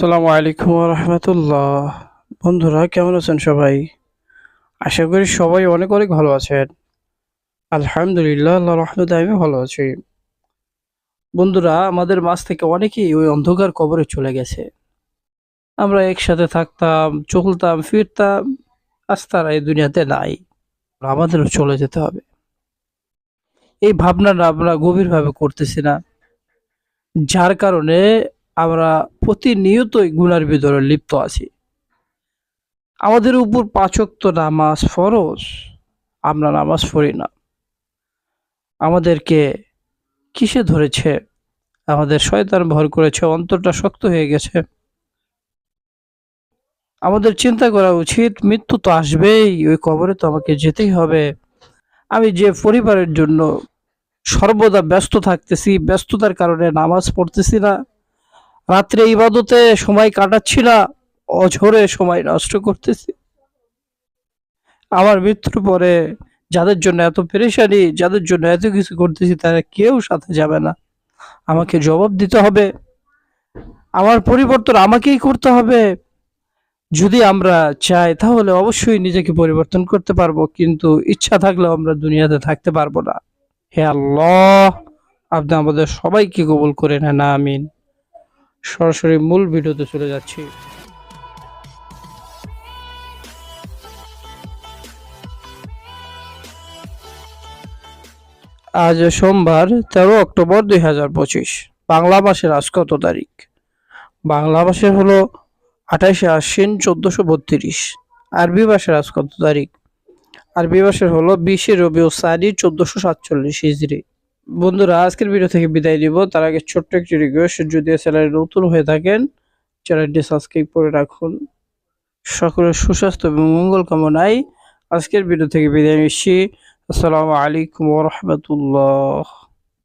আসসালামু আলাইকুম রহমতুল্লাহ বন্ধুরা, কেমন আছেন সবাই? আশা করি সবাই অনেক অনেক ভালো আছেন। আলহামদুলিল্লাহ আল্লাহ রহমতে আমি ভালো আছি। বন্ধুরা, আমাদের মাঝ থেকে অনেকেই ওই অন্ধকার কবরে চলে গেছে। আমরা একসাথে থাকতাম, চলতাম, ফিরতাম, আজ তারা এই দুনিয়াতে নাই। আমাদেরও চলে যেতে হবে। এই ভাবনাটা আমরা গভীরভাবে করতেছি না। যার কারণে আমরা প্রতিনিয়তই গুনার ভিতরে লিপ্ত আছি। আমাদের উপর পাচক্ত নামাজ ফরজ, আমরা নামাজ পড়ি না। আমাদেরকে কিসে ধরেছে? আমাদের শয়তান ভর করেছে, অন্তরটা শক্ত হয়ে গেছে। আমাদের চিন্তা করা উচিত, মৃত্যু তো আসবেই, ওই কবরে তো আমাকে যেতেই হবে। আমি যে পরিবারের জন্য সর্বদা ব্যস্ত থাকতেছি, ব্যস্ততার কারণে নামাজ পড়তেছি না। রাত্রে ইবাদতে সময় কাটাচ্ছি না, অঝরে সময় নষ্ট করতেছি। আমার মৃত্যুর পরে যাদের জন্য এত পেরেশানি, যাদের জন্য এত কিছু করতেছি, তারা কেউ সাথে যাবে না। আমাকে জবাব দিতে হবে। আমার পরিবর্তন আমাকেই করতে হবে। যদি আমরা চাই, তাহলে অবশ্যই নিজেকে পরিবর্তন করতে পারব, কিন্তু ইচ্ছা থাকলেও আমরা দুনিয়াতে থাকতে পারব না। হে আল্লাহ, আপনি আমাদের সবাইকে কবুল করে নেন, আমিন। সরাসরি মূল ভিডিওতে চলে যাচ্ছি। আজ সোমবার তেরো অক্টোবর দুই হাজার পঁচিশ। বাংলা মাসের আজ কত তারিখ? বাংলা মাসের হলো আঠাশে আশ্বিন চোদ্দশো বত্রিশ। আরবি মাসের আজ কত তারিখ? আরবি মাসের হলো বিশে রবিউ সানি চোদ্দশো সাতচল্লিশ হিজড়ি বন্ধুরা, আজকের ভিডিও থেকে বিদায় নিব। তার আগে ছোট্ট একটি রিকোয়েস্ট যদি চ্যানেলে নতুন হয়ে থাকেন, চ্যানেলটি সাবস্ক্রাইব করে রাখুন। সকলের সুস্বাস্থ্য এবং মঙ্গল কামনায় আজকের ভিডিও থেকে বিদায় নিচ্ছি। আসসালামু আলাইকুম রহমতুল্লাহ।